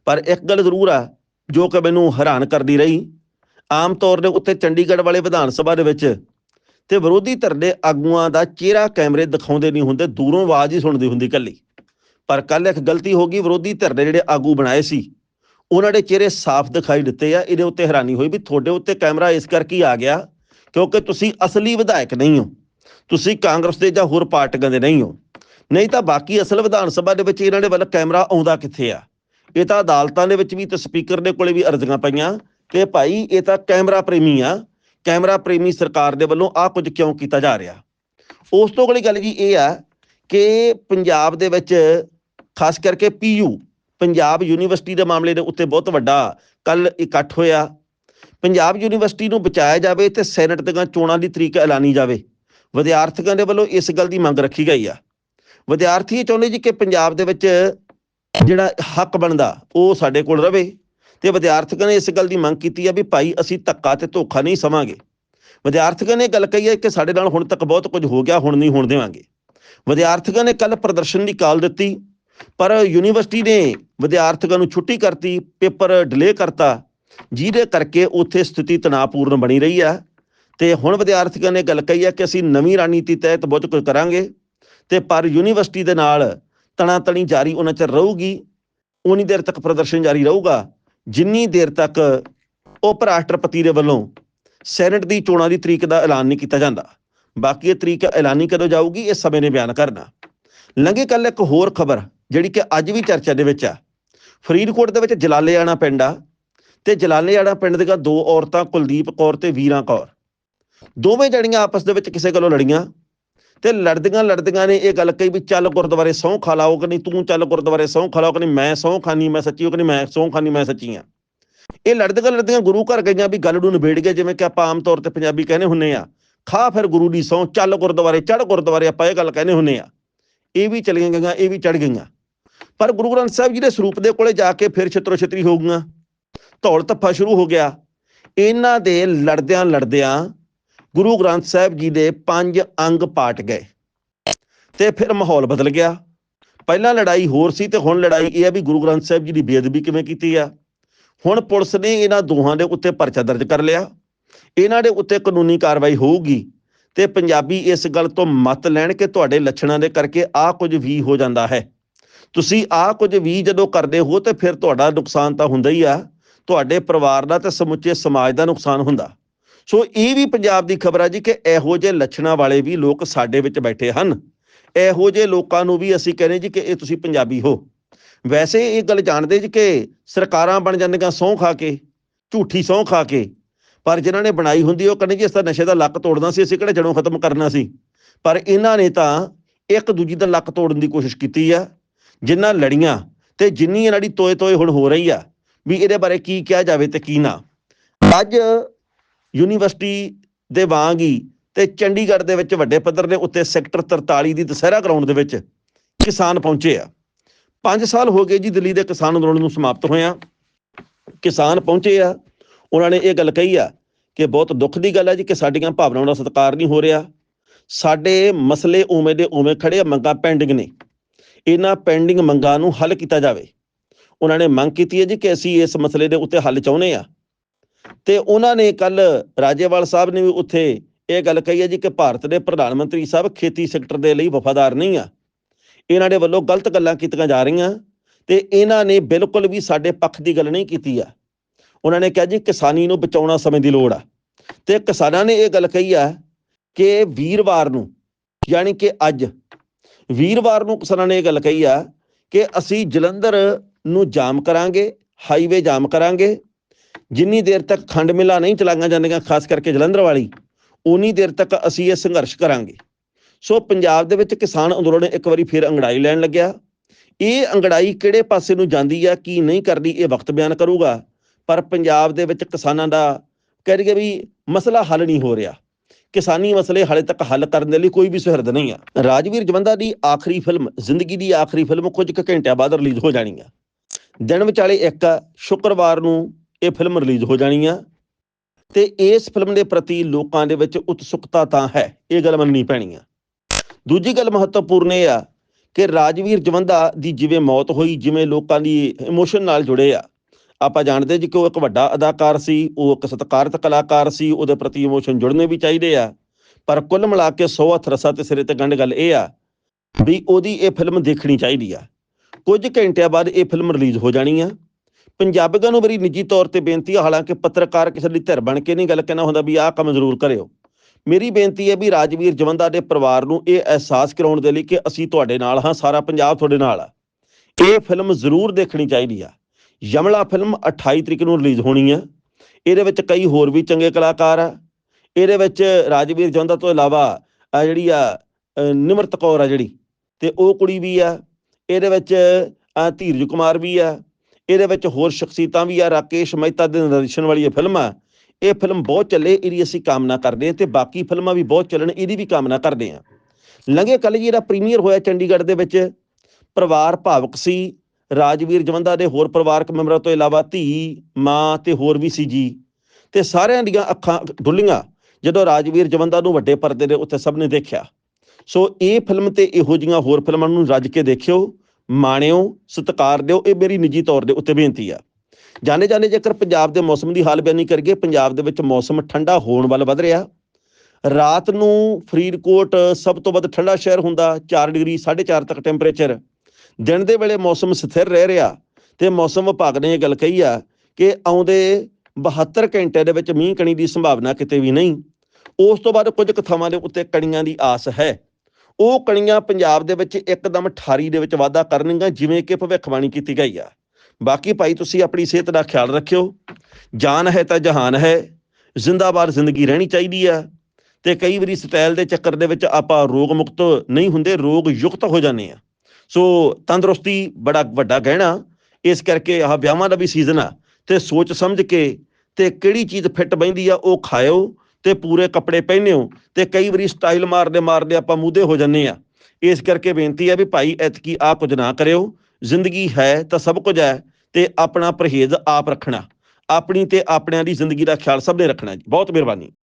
ਪਰ ਇੱਕ ਗੱਲ ਜ਼ਰੂਰ ਆ, ਜੋ ਕਿ ਮੈਨੂੰ ਹੈਰਾਨ ਕਰਦੀ ਰਹੀ, ਆਮ ਤੌਰ ਦੇ ਉੱਤੇ ਚੰਡੀਗੜ੍ਹ ਵਾਲੇ ਵਿਧਾਨ ਸਭਾ ਦੇ ਵਿੱਚ ਤੇ ਵਿਰੋਧੀ ਧਿਰ ਦੇ ਆਗੂਆਂ ਦਾ ਚਿਹਰਾ ਕੈਮਰੇ ਦਿਖਾਉਂਦੇ ਨਹੀਂ ਹੁੰਦੇ, ਦੂਰੋਂ ਆਵਾਜ਼ ਹੀ ਸੁਣਦੀ ਹੁੰਦੀ ਕੱਲੀ ਪਰ ਕੱਲ ਇੱਕ ਗਲਤੀ ਹੋ ਗਈ, ਵਿਰੋਧੀ ਧਿਰ ਦੇ ਜਿਹੜੇ ਆਗੂ ਬਣਾਏ ਸੀ, ਉਹਨਾਂ ਦੇ ਚਿਹਰੇ ਸਾਫ਼ ਦਿਖਾਈ ਦਿੱਤੇ ਆ, ਇਹਦੇ ਉੱਤੇ ਹੈਰਾਨੀ ਹੋਈ ਵੀ ਤੁਹਾਡੇ ਉੱਤੇ ਕੈਮਰਾ ਇਸ ਕਰਕੇ ਆ ਗਿਆ ਕਿਉਂਕਿ ਤੁਸੀਂ ਅਸਲੀ ਵਿਧਾਇਕ ਨਹੀਂ ਹੋ। ਤੁਸੀਂ ਕਾਂਗਰਸ ਦੇ ਜਾਂ ਹੋਰ ਪਾਰਟੀਆਂ ਦੇ ਨਹੀਂ ਹੋ। ਨਹੀਂ ਤਾਂ ਬਾਕੀ ਅਸਲ ਵਿਧਾਨ ਸਭਾ ਦੇ ਵਿੱਚ ਇਹਨਾਂ ਦੇ ਵੱਲ ਕੈਮਰਾ ਆਉਂਦਾ ਕਿੱਥੇ ਆ? ਇਹ ਤਾਂ ਅਦਾਲਤਾਂ ਦੇ ਵਿੱਚ ਵੀ ਤੇ ਸਪੀਕਰ ਦੇ ਕੋਲੇ ਵੀ ਅਰਜ਼ੀਆਂ ਪਈਆਂ ਕਿ ਭਾਈ ਇਹ ਤਾਂ ਕੈਮਰਾ ਪ੍ਰੇਮੀ ਆ। ਕੈਮਰਾ ਪ੍ਰੇਮੀ ਸਰਕਾਰ ਦੇ ਵੱਲੋਂ ਆ ਕੁਝ ਕਿਉਂ ਕੀਤਾ ਜਾ ਰਿਹਾ? ਉਸ ਤੋਂ ਅਗਲੀ ਗੱਲ ਜੀ ਇਹ ਆ ਕਿ ਪੰਜਾਬ ਦੇ ਵਿੱਚ ਖਾਸ ਕਰਕੇ ਪੀਯੂ, ਪੰਜਾਬ ਯੂਨੀਵਰਸਿਟੀ ਦੇ ਮਾਮਲੇ ਦੇ ਉੱਤੇ ਬਹੁਤ ਵੱਡਾ ਕੱਲ ਇਕੱਠ ਹੋਇਆ। ਪੰਜਾਬ ਯੂਨੀਵਰਸਿਟੀ ਨੂੰ ਬਚਾਇਆ ਜਾਵੇ ਤੇ ਸੈਨੇਟ ਦੀਆਂ ਚੋਣਾਂ ਦੀ ਤਰੀਕ ਐਲਾਨੀ ਜਾਵੇ। ਵਿਦਿਆਰਥੀਆਂ ਦੇ ਵੱਲੋਂ ਇਸ ਗੱਲ ਦੀ ਮੰਗ ਰੱਖੀ ਗਈ ਆ। ਵਿਦਿਆਰਥੀ ਇਹ ਚਾਹੁੰਦੇ ਜੀ ਕਿ ਪੰਜਾਬ ਦੇ ਵਿੱਚ ਜਿਹੜਾ ਹੱਕ ਬਣਦਾ, ਉਹ ਸਾਡੇ ਕੋਲ ਰਵੇ ਤੇ ਵਿਦਿਆਰਥੀਆਂ ਨੇ ਇਸ ਗੱਲ ਦੀ ਮੰਗ ਕੀਤੀ ਆ ਵੀ ਭਾਈ ਅਸੀਂ ਧੱਕਾ ਤੇ ਧੋਖਾ ਨਹੀਂ ਸਮਾਂਗੇ ਵਿਦਿਆਰਥੀਆਂ ਨੇ ਗੱਲ ਕਹੀ ਹੈ ਕਿ ਸਾਡੇ ਨਾਲ ਹੁਣ ਤੱਕ ਬਹੁਤ ਕੁਝ ਹੋ ਗਿਆ, ਹੁਣ ਨਹੀਂ ਹੋਣ ਦੇਵਾਂਗੇ। ਵਿਦਿਆਰਥੀਆਂ ਨੇ ਕੱਲ ਪ੍ਰਦਰਸ਼ਨ ਦੀ ਕਾਲ ਦਿੱਤੀ, ਪਰ ਯੂਨੀਵਰਸਿਟੀ ਨੇ ਵਿਦਿਆਰਥੀਆਂ ਨੂੰ ਛੁੱਟੀ ਕਰਤੀ, ਪੇਪਰ ਡਿਲੇ ਕਰਤਾ, ਜਿਹਦੇ ਕਰਕੇ ਉੱਥੇ ਸਥਿਤੀ ਤਣਾਅਪੂਰਨ ਬਣੀ ਰਹੀ ਆ। ਤੇ ਹੁਣ ਵਿਦਿਆਰਥੀਆਂ ਨੇ ਗੱਲ ਕਹੀ ਹੈ ਕਿ ਅਸੀਂ ਨਵੀਂ ਰਣਨੀਤੀ ਤਹਿਤ ਬਹੁਤ ਕੁਝ ਕਰਾਂਗੇ ਤੇ ਪਰ ਯੂਨੀਵਰਸਿਟੀ ਦੇ ਨਾਲ ਤਣਾ ਤਣੀ ਜਾਰੀ ਉਹਨਾਂ 'ਚ ਰਹੂਗੀ ਉਨੀ ਦੇਰ ਤੱਕ ਪ੍ਰਦਰਸ਼ਨ ਜਾਰੀ ਰਹੂਗਾ, ਜਿੰਨੀ ਦੇਰ ਤੱਕ ਉਪ ਰਾਸ਼ਟਰਪਤੀ ਦੇ ਵੱਲੋਂ ਸੈਨੇਟ ਦੀ ਚੋਣਾਂ ਦੀ ਤਰੀਕ ਦਾ ਐਲਾਨ ਨਹੀਂ ਕੀਤਾ ਜਾਂਦਾ। ਬਾਕੀ ਇਹ ਤਰੀਕ ਐਲਾਨੀ ਕਦੋਂ ਜਾਊਗੀ, ਇਹ ਸਮੇਂ ਨੇ ਬਿਆਨ ਕਰਨਾ। ਲੰਘੇ ਕੱਲ ਇੱਕ ਹੋਰ ਖਬਰ, ਜਿਹੜੀ ਕਿ ਅੱਜ ਵੀ ਚਰਚਾ ਦੇ ਵਿੱਚ ਆ। ਫਰੀਦਕੋਟ ਦੇ ਵਿੱਚ ਜਲਾਲੇਆਣਾ ਪਿੰਡ ਆ, ਤੇ ਜਲਾਲੇਆਣਾ ਪਿੰਡ ਦੀਆਂ ਦੋ ਔਰਤਾਂ ਕੁਲਦੀਪ ਕੌਰ ਤੇ ਵੀਰਾਂ ਕੌਰ। ਦੋਵੇਂ ਜਣੀਆਂ ਆਪਸ ਦੇ ਵਿੱਚ ਕਿਸੇ ਗੱਲੋਂ ਲੜੀਆਂ ਤੇ ਲੜਦੀਆਂ ਲੜਦੀਆਂ ਨੇ ਇਹ ਗੱਲ ਕਹੀ ਵੀ ਚੱਲ ਗੁਰਦੁਆਰੇ ਸਹੁੰ ਖਾ ਲਾਓ ਕਿ ਨਹੀਂ ਤੂੰ ਚੱਲ ਗੁਰਦੁਆਰੇ ਸਹੁੰ ਖਾ ਲਾਓ ਕਿ ਨਹੀਂ ਮੈਂ ਸਹੁੰ ਖਾਨੀ, ਮੈਂ ਸੱਚੀ ਹੋ ਕਿ ਨਹੀਂ ਮੈਂ ਸਹੁੰ ਖਾਨੀ, ਮੈਂ ਸੱਚੀ ਆ। ਇਹ ਲੜਦੀਆਂ ਲੜਦੀਆਂ ਗੁਰੂ ਘਰ ਗਈਆਂ ਵੀ ਗੱਲ ਨੂੰ ਨਿਬੇੜ ਗਏ, ਜਿਵੇਂ ਕਿ ਆਪਾਂ ਆਮ ਤੌਰ ਤੇ ਪੰਜਾਬੀ ਕਹਿੰਦੇ ਹੁੰਨੇ ਆ, ਖਾ ਫਿਰ ਗੁਰੂ ਦੀ ਸਹੁੰ, ਚੱਲ ਗੁਰਦੁਆਰੇ ਚੜ ਗੁਰਦੁਆਰੇ ਆਪਾਂ ਇਹ ਗੱਲ ਕਹਿੰਦੇ ਹੁੰਨੇ ਆ। ਇਹ ਵੀ ਚਲੀਆਂ ਗਈਆਂ, ਇਹ ਵੀ ਚੜ ਗਈਆਂ। ਪਰ ਗੁਰੂ ਗ੍ਰੰਥ ਸਾਹਿਬ ਜੀ ਦੇ ਸਰੂਪ ਦੇ ਕੋਲੇ ਜਾ ਕੇ ਫਿਰ ਛਿੱਤਰੋ ਛਿੱਤਰੀ ਹੋ ਗਈਆਂ। ਧੌਲ ਧੱਫਾ ਸ਼ੁਰੂ ਹੋ ਗਿਆ। ਇਹਨਾਂ ਦੇ ਲੜਦਿਆਂ ਲੜਦਿਆਂ ਗੁਰੂ ਗ੍ਰੰਥ ਸਾਹਿਬ ਜੀ ਦੇ ਪੰਜ ਅੰਗ ਪਾਟ ਗਏ ਤੇ ਫਿਰ ਮਾਹੌਲ ਬਦਲ ਗਿਆ। ਪਹਿਲਾਂ ਲੜਾਈ ਹੋਰ ਸੀ ਤੇ ਹੁਣ ਲੜਾਈ ਇਹ ਆ ਵੀ ਗੁਰੂ ਗ੍ਰੰਥ ਸਾਹਿਬ ਜੀ ਦੀ ਬੇਅਦਬੀ ਕਿਵੇਂ ਕੀਤੀ ਆ। ਹੁਣ ਪੁਲਿਸ ਨੇ ਇਹਨਾਂ ਦੋਹਾਂ ਦੇ ਉੱਤੇ ਪਰਚਾ ਦਰਜ ਕਰ ਲਿਆ। ਇਹਨਾਂ ਦੇ ਉੱਤੇ ਕਾਨੂੰਨੀ ਕਾਰਵਾਈ ਹੋਊਗੀ ਤੇ ਪੰਜਾਬੀ ਇਸ ਗੱਲ ਤੋਂ ਮਤ ਲੈਣ ਕਿ ਤੁਹਾਡੇ ਲੱਛਣਾਂ ਦੇ ਕਰਕੇ ਆਹ ਕੁਝ ਵੀ ਹੋ ਜਾਂਦਾ ਹੈ। ਤੁਸੀਂ ਆਹ ਕੁਝ ਵੀ ਜਦੋਂ ਕਰਦੇ ਹੋ ਤੇ ਫਿਰ ਤੁਹਾਡਾ ਨੁਕਸਾਨ ਤਾਂ ਹੁੰਦਾ ਹੀ ਆ। ਤੁਹਾਡੇ ਪਰਿਵਾਰ ਦਾ ਤੇ ਸਮੁੱਚੇ ਸਮਾਜ ਦਾ ਨੁਕਸਾਨ ਹੁੰਦਾ। ਸੋ ਇਹ ਵੀ ਪੰਜਾਬ ਦੀ ਖਬਰ ਆ ਜੀ ਕਿ ਇਹੋ ਜਿਹੇ ਲੱਛਣਾਂ ਵਾਲੇ ਵੀ ਲੋਕ ਸਾਡੇ ਵਿੱਚ ਬੈਠੇ ਹਨ। ਇਹੋ ਜਿਹੇ ਲੋਕਾਂ ਨੂੰ ਵੀ ਅਸੀਂ ਕਹਿੰਦੇ ਜੀ ਕਿ ਇਹ ਤੁਸੀਂ ਪੰਜਾਬੀ ਹੋ। ਵੈਸੇ ਇਹ ਗੱਲ ਜਾਣਦੇ ਜੀ ਕਿ ਸਰਕਾਰਾਂ ਬਣ ਜਾਂਦੀਆਂ ਸਹੁੰ ਖਾ ਕੇ, ਝੂਠੀ ਸਹੁੰ ਖਾ ਕੇ, ਪਰ ਜਿਨ੍ਹਾਂ ਨੇ ਬਣਾਈ ਹੁੰਦੀ ਉਹ ਕਹਿੰਦੇ ਜੀ ਇਸ ਤਾਂ ਨਸ਼ੇ ਦਾ ਲੱਕ ਤੋੜਨਾ ਸੀ, ਅਸੀਂ ਕਿਹੜਾ ਜੜੋਂ ਖਤਮ ਕਰਨਾ ਸੀ। ਪਰ ਇਹਨਾਂ ਨੇ ਤਾਂ ਇੱਕ ਦੂਜੀ ਦਾ ਲੱਕ ਤੋੜਨ ਦੀ ਕੋਸ਼ਿਸ਼ ਕੀਤੀ ਆ ਜਿਨ੍ਹਾਂ ਲੜੀਆਂ ਤੇ ਜਿੰਨੀ ਇਹਨਾਂ ਦੀ ਤੋਏ ਤੋਏ ਹੁਣ ਹੋ ਰਹੀ ਆ, ਵੀ ਇਹਦੇ ਬਾਰੇ ਕੀ ਕਿਹਾ ਜਾਵੇ ਤੇ ਕੀ ਨਾ। ਅੱਜ ਯੂਨੀਵਰਸਿਟੀ ਦੇ ਵਾਂਗ ਹੀ ਤੇ ਚੰਡੀਗੜ੍ਹ ਦੇ ਵਿੱਚ ਵੱਡੇ ਪੱਧਰ ਦੇ ਉੱਤੇ ਸੈਕਟਰ 43 ਦੀ ਦਸਹਿਰਾ ਗਰਾਊਂਡ ਦੇ ਵਿੱਚ ਕਿਸਾਨ ਪਹੁੰਚੇ ਆ। 5 ਸਾਲ ਹੋ ਗਏ ਜੀ ਦਿੱਲੀ ਦੇ ਕਿਸਾਨ ਅੰਦੋਲਨ ਨੂੰ ਸਮਾਪਤ ਹੋਇਆ ਕਿਸਾਨ ਪਹੁੰਚੇ ਆ। ਉਹਨਾਂ ਨੇ ਇਹ ਗੱਲ ਕਹੀ ਆ ਕਿ ਬਹੁਤ ਦੁੱਖ ਦੀ ਗੱਲ ਹੈ ਜੀ ਕਿ ਸਾਡੀਆਂ ਭਾਵਨਾਵਾਂ ਦਾ ਸਤਿਕਾਰ ਨਹੀਂ ਹੋ ਰਿਹਾ। ਸਾਡੇ ਮਸਲੇ ਉਵੇਂ ਦੇ ਉਵੇਂ ਖੜੇ ਮੰਗਾਂ ਪੈਂਡਿੰਗ ਨੇ। ਇਹਨਾਂ ਪੈਂਡਿੰਗ ਮੰਗਾਂ ਨੂੰ ਹੱਲ ਕੀਤਾ ਜਾਵੇ। ਉਹਨਾਂ ਨੇ ਮੰਗ ਕੀਤੀ ਹੈ ਜੀ ਕਿ ਅਸੀਂ ਇਸ ਮਸਲੇ ਦੇ ਉੱਤੇ ਹੱਲ ਚਾਹੁੰਦੇ ਆ। ਤੇ ਉਹਨਾਂ ਨੇ ਕੱਲ ਰਾਜੇਵਾਲ ਸਾਹਿਬ ਨੇ ਵੀ ਉੱਥੇ ਇਹ ਗੱਲ ਕਹੀ ਹੈ ਜੀ ਕਿ ਭਾਰਤ ਦੇ ਪ੍ਰਧਾਨ ਮੰਤਰੀ ਸਾਹਿਬ ਖੇਤੀ ਸੈਕਟਰ ਦੇ ਲਈ ਵਫਾਦਾਰ ਨਹੀਂ ਆ। ਇਹਨਾਂ ਦੇ ਵੱਲੋਂ ਗਲਤ ਗੱਲਾਂ ਕੀਤੀਆਂ ਜਾ ਰਹੀਆਂ ਤੇ ਇਹਨਾਂ ਨੇ ਬਿਲਕੁਲ ਵੀ ਸਾਡੇ ਪੱਖ ਦੀ ਗੱਲ ਨਹੀਂ ਕੀਤੀ ਆ। ਉਹਨਾਂ ਨੇ ਕਿਹਾ ਜੀ ਕਿਸਾਨੀ ਨੂੰ ਬਚਾਉਣਾ ਸਮੇਂ ਦੀ ਲੋੜ ਆ। ਤੇ ਕਿਸਾਨਾਂ ਨੇ ਇਹ ਗੱਲ ਕਹੀ ਆ ਕਿ ਵੀਰਵਾਰ ਨੂੰ, ਯਾਨੀ ਕਿ ਅੱਜ, ਵੀਰਵਾਰ ਨੂੰ ਕਿਸਾਨਾਂ ਨੇ ਇਹ ਗੱਲ ਕਹੀ ਆ ਕਿ ਅਸੀਂ ਜਲੰਧਰ ਨੂੰ ਜਾਮ ਕਰਾਂਗੇ, ਹਾਈਵੇ ਜਾਮ ਕਰਾਂਗੇ ਜਿੰਨੀ ਦੇਰ ਤੱਕ ਖੰਡ ਮਿਲਾਂ ਨਹੀਂ ਚਲਾਈਆਂ ਜਾਂਦੀਆਂ, ਖਾਸ ਕਰਕੇ ਜਲੰਧਰ ਵਾਲੀ ਉਨੀ ਦੇਰ ਤੱਕ ਅਸੀਂ ਇਹ ਸੰਘਰਸ਼ ਕਰਾਂਗੇ। ਸੋ ਪੰਜਾਬ ਦੇ ਵਿੱਚ ਕਿਸਾਨ ਅੰਦੋਲਨ ਇੱਕ ਵਾਰੀ ਫਿਰ ਅੰਗੜਾਈ ਲੈਣ ਲੱਗਿਆ। ਇਹ ਅੰਗੜਾਈ ਕਿਹੜੇ ਪਾਸੇ ਨੂੰ ਜਾਂਦੀ ਆ, ਕੀ ਨਹੀਂ ਕਰਦੀ, ਇਹ ਵਕਤ ਬਿਆਨ ਕਰੂਗਾ। ਪਰ ਪੰਜਾਬ ਦੇ ਵਿੱਚ ਕਿਸਾਨਾਂ ਦਾ ਕਹਿ ਰਹੀ ਵੀ ਮਸਲਾ ਹੱਲ ਨਹੀਂ ਹੋ ਰਿਹਾ। ਕਿਸਾਨੀ ਮਸਲੇ ਹਾਲੇ ਤੱਕ ਹੱਲ ਕਰਨ ਦੇ ਲਈ ਕੋਈ ਵੀ ਸੁਹਿਰਦ ਨਹੀਂ ਆ। ਰਾਜਵੀਰ ਜਵੰਦਾ ਦੀ ਆਖਰੀ ਫਿਲਮ, ਜ਼ਿੰਦਗੀ ਦੀ ਆਖਰੀ ਫਿਲਮ ਕੁਝ ਕੁ ਘੰਟਿਆਂ ਬਾਅਦ ਰਿਲੀਜ਼ ਹੋ ਜਾਣੀ ਆ। ਦਿਨ ਵਿਚਾਲੇ ਇੱਕ ਸ਼ੁੱਕਰਵਾਰ ਨੂੰ ਇਹ ਫਿਲਮ ਰਿਲੀਜ਼ ਹੋ ਜਾਣੀ ਆ ਤੇ ਇਸ ਫਿਲਮ ਦੇ ਪ੍ਰਤੀ ਲੋਕਾਂ ਦੇ ਵਿੱਚ ਉਤਸੁਕਤਾ ਤਾਂ ਹੈ, ਇਹ ਗੱਲ ਮੰਨਣੀ ਪੈਣੀ ਆ। ਦੂਜੀ ਗੱਲ ਮਹੱਤਵਪੂਰਨ ਇਹ ਆ ਕਿ ਰਾਜਵੀਰ ਜਵੰਦਾ ਦੀ ਜਿਵੇਂ ਮੌਤ ਹੋਈ, ਜਿਵੇਂ ਲੋਕਾਂ ਦੀ ਇਮੋਸ਼ਨ ਨਾਲ ਜੁੜੇ ਆ, ਆਪਾਂ ਜਾਣਦੇ ਜੀ ਕਿ ਉਹ ਇੱਕ ਵੱਡਾ ਅਦਾਕਾਰ ਸੀ, ਉਹ ਇੱਕ ਸਤਿਕਾਰਤ ਕਲਾਕਾਰ ਸੀ, ਉਹਦੇ ਪ੍ਰਤੀ ਇਮੋਸ਼ਨ ਜੁੜਨੇ ਵੀ ਚਾਹੀਦੇ ਆ। ਪਰ ਕੁੱਲ ਮਿਲਾ ਕੇ 100 ਹੱਥ ਰਸਾ ਤੇ ਸਿਰੇ ਤੇ ਗੰਢ ਗੱਲ ਇਹ ਆ ਵੀ ਉਹਦੀ ਇਹ ਫਿਲਮ ਦੇਖਣੀ ਚਾਹੀਦੀ ਆ। ਕੁਝ ਘੰਟਿਆਂ ਬਾਅਦ ਇਹ ਫਿਲਮ ਰਿਲੀਜ਼ ਹੋ ਜਾਣੀ ਆ। ਪੰਜਾਬੀਆਂ ਨੂੰ ਮੇਰੀ ਨਿੱਜੀ ਤੌਰ ਤੇ ਬੇਨਤੀ ਆ, ਹਾਲਾਂਕਿ ਪੱਤਰਕਾਰ ਕਿਸੇ ਦੀ ਧਿਰ ਬਣ ਕੇ ਨਹੀਂ ਗੱਲ ਕਹਿਣਾ ਹੁੰਦਾ ਵੀ ਆਹ ਕੰਮ ਜ਼ਰੂਰ ਕਰਿਓ। ਮੇਰੀ ਬੇਨਤੀ ਹੈ ਵੀ ਰਾਜਵੀਰ ਜਵੰਦਾ ਦੇ ਪਰਿਵਾਰ ਨੂੰ ਇਹ ਅਹਿਸਾਸ ਕਰਾਉਣ ਦੇ ਲਈ ਕਿ ਅਸੀਂ ਤੁਹਾਡੇ ਨਾਲ ਹਾਂ, ਸਾਰਾ ਪੰਜਾਬ ਤੁਹਾਡੇ ਨਾਲ ਆ। ਇਹ ਫਿਲਮ ਜ਼ਰੂਰ ਦੇਖਣੀ ਚਾਹੀਦੀ ਆ। ਯਮਲਾ ਫਿਲਮ 28 ਤਰੀਕ ਨੂੰ ਰਿਲੀਜ਼ ਹੋਣੀ ਆ। ਇਹਦੇ ਵਿੱਚ ਕਈ ਹੋਰ ਵੀ ਚੰਗੇ ਕਲਾਕਾਰ ਆ। ਇਹਦੇ ਵਿੱਚ ਰਾਜਵੀਰ ਜਵੰਦਾ ਤੋਂ ਇਲਾਵਾ ਜਿਹੜੀ ਆ ਨਿਮਰਤ ਕੌਰ ਆ ਜਿਹੜੀ, ਤੇ ਉਹ ਕੁੜੀ ਵੀ ਆ। ਇਹਦੇ ਵਿੱਚ ਧੀਰਜ ਕੁਮਾਰ ਵੀ ਆ। ਇਹਦੇ ਵਿੱਚ ਹੋਰ ਸ਼ਖਸੀਅਤਾਂ ਵੀ ਆ, ਰਾਕੇਸ਼ ਮਹਿਤਾ ਦੇ ਨਿਰਦੇਸ਼ਨ ਵਾਲੀ ਇਹ ਫਿਲਮ ਆ। ਇਹ ਫਿਲਮ ਬਹੁਤ ਚੱਲੇ, ਇਹਦੀ ਅਸੀਂ ਕਾਮਨਾ ਕਰਦੇ ਹਾਂ ਤੇ ਬਾਕੀ ਫਿਲਮਾਂ ਵੀ ਬਹੁਤ ਚੱਲਣ, ਇਹਦੀ ਵੀ ਕਾਮਨਾ ਕਰਦੇ ਹਾਂ। ਲੰਘੇ ਕੱਲ ਜੀ ਇਹਦਾ ਪ੍ਰੀਮੀਅਰ ਹੋਇਆ ਚੰਡੀਗੜ੍ਹ ਦੇ ਵਿੱਚ। ਪਰਿਵਾਰ ਭਾਵਕ ਸੀ। ਰਾਜਵੀਰ ਜਵੰਦਾ ਦੇ ਹੋਰ ਪਰਿਵਾਰਕ ਮੈਂਬਰਾਂ ਤੋਂ ਇਲਾਵਾ ਧੀ, ਮਾਂ ਤੇ ਹੋਰ ਵੀ ਸੀ ਜੀ। ਤੇ ਸਾਰਿਆਂ ਦੀਆਂ ਅੱਖਾਂ ਡੁੱਲੀਆਂ, ਜਦੋਂ ਰਾਜਵੀਰ ਜਵੰਦਾ ਨੂੰ ਵੱਡੇ ਪਰਦੇ ਦੇ ਉੱਤੇ ਸਭ ਨੇ ਦੇਖਿਆ। ਸੋ ਇਹ ਫਿਲਮ ਤੇ ਇਹੋ ਜੀਆਂ ਹੋਰ ਫਿਲਮਾਂ ਨੂੰ ਰੱਜ ਕੇ ਦੇਖਿਓ। ਮਾਣਿਓ, ਸਤਿਕਾਰ ਦਿਓ, ਇਹ ਮੇਰੀ ਨਿੱਜੀ ਤੌਰ ਦੇ ਉੱਤੇ ਬੇਨਤੀ ਆ। ਜਾਣੇ ਜਾਣੇ ਜੇਕਰ ਪੰਜਾਬ ਦੇ ਮੌਸਮ ਦੀ ਹਾਲ ਬਿਆਨੀ ਕਰੀਏ, ਪੰਜਾਬ ਦੇ ਵਿੱਚ ਮੌਸਮ ਠੰਡਾ ਹੋਣ ਵੱਲ ਵਧ ਰਿਹਾ। ਰਾਤ ਨੂੰ ਫਰੀਦਕੋਟ ਸਭ ਤੋਂ ਵੱਧ ਠੰਡਾ ਸ਼ਹਿਰ ਹੁੰਦਾ 4 ਡਿਗਰੀ 4.5 ਤੱਕ ਟੈਂਪਰੇਚਰ। ਦਿਨ ਦੇ ਵੇਲੇ ਮੌਸਮ ਸਥਿਰ ਰਹਿ ਰਿਹਾ ਤੇ ਮੌਸਮ ਵਿਭਾਗ ਨੇ ਇਹ ਗੱਲ ਕਹੀ ਆ ਕਿ ਆਉਂਦੇ 72 ਘੰਟੇ ਦੇ ਵਿੱਚ ਮੀਂਹ ਕਣੀ ਦੀ ਸੰਭਾਵਨਾ ਕਿਤੇ ਵੀ ਨਹੀਂ। ਉਸ ਤੋਂ ਬਾਅਦ ਕੁਝ ਕੁ ਥਾਵਾਂ ਦੇ ਉੱਤੇ ਕਣੀਆਂ ਦੀ ਆਸ ਹੈ। ਉਹ ਕਣੀਆਂ ਪੰਜਾਬ ਦੇ ਵਿੱਚ ਇੱਕਦਮ ਠਾਰੀ ਦੇ ਵਿੱਚ ਵਾਧਾ ਕਰਨਗੀਆਂ, ਜਿਵੇਂ ਕਿ ਭਵਿੱਖਬਾਣੀ ਕੀਤੀ ਗਈ ਆ। ਬਾਕੀ ਭਾਈ, ਤੁਸੀਂ ਆਪਣੀ ਸਿਹਤ ਦਾ ਖਿਆਲ ਰੱਖਿਓ। ਜਾਨ ਹੈ ਤਾਂ ਜਹਾਨ ਹੈ, ਜ਼ਿੰਦਾਬਾਦ ਜ਼ਿੰਦਗੀ ਰਹਿਣੀ ਚਾਹੀਦੀ ਆ। ਤੇ ਕਈ ਵਾਰੀ ਸਟਾਈਲ ਦੇ ਚੱਕਰ ਦੇ ਵਿੱਚ ਆਪਾਂ ਰੋਗ ਮੁਕਤ ਨਹੀਂ ਹੁੰਦੇ, ਰੋਗ ਯੁਕਤ ਹੋ ਜਾਂਦੇ ਆ। ਸੋ ਤੰਦਰੁਸਤੀ ਬੜਾ ਵੱਡਾ ਗਹਿਣਾ। ਇਸ ਕਰਕੇ ਆਹ ਵਿਆਹਾਂ ਦਾ ਵੀ ਸੀਜ਼ਨ ਆ। ਤੇ ਸੋਚ ਸਮਝ ਕੇ ਤੇ ਕਿਹੜੀ ਚੀਜ਼ ਫਿੱਟ ਬੈਂਦੀ ਆ, ਉਹ ਖਾਇਓ। ਤੇ ਪੂਰੇ ਕੱਪੜੇ ਪਹਿਨਿਓ ਤੇ ਕਈ ਵਾਰੀ ਸਟਾਈਲ ਮਾਰਦੇ ਮਾਰਦੇ ਆਪਾਂ ਮੂਧੇ ਹੋ ਜੰਨੇ ਆ ਇਸ ਕਰਕੇ ਬੇਨਤੀ ਹੈ ਵੀ ਭਾਈ ਐਤਕੀ ਆ ਕੁਝ ਨਾ ਕਰਿਓ। ਜ਼ਿੰਦਗੀ ਹੈ ਤਾਂ ਸਭ ਕੁਝ ਹੈ ਤੇ ਆਪਣਾ ਪਰਹੇਜ਼ ਆਪ ਰੱਖਣਾ। ਆਪਣੀ ਤੇ ਆਪਣਿਆਂ ਦੀ ਜ਼ਿੰਦਗੀ ਦਾ ਖਿਆਲ ਸਭ ਨੇ ਰੱਖਣਾ ਜੀ। ਬਹੁਤ ਮਿਹਰਬਾਨੀ।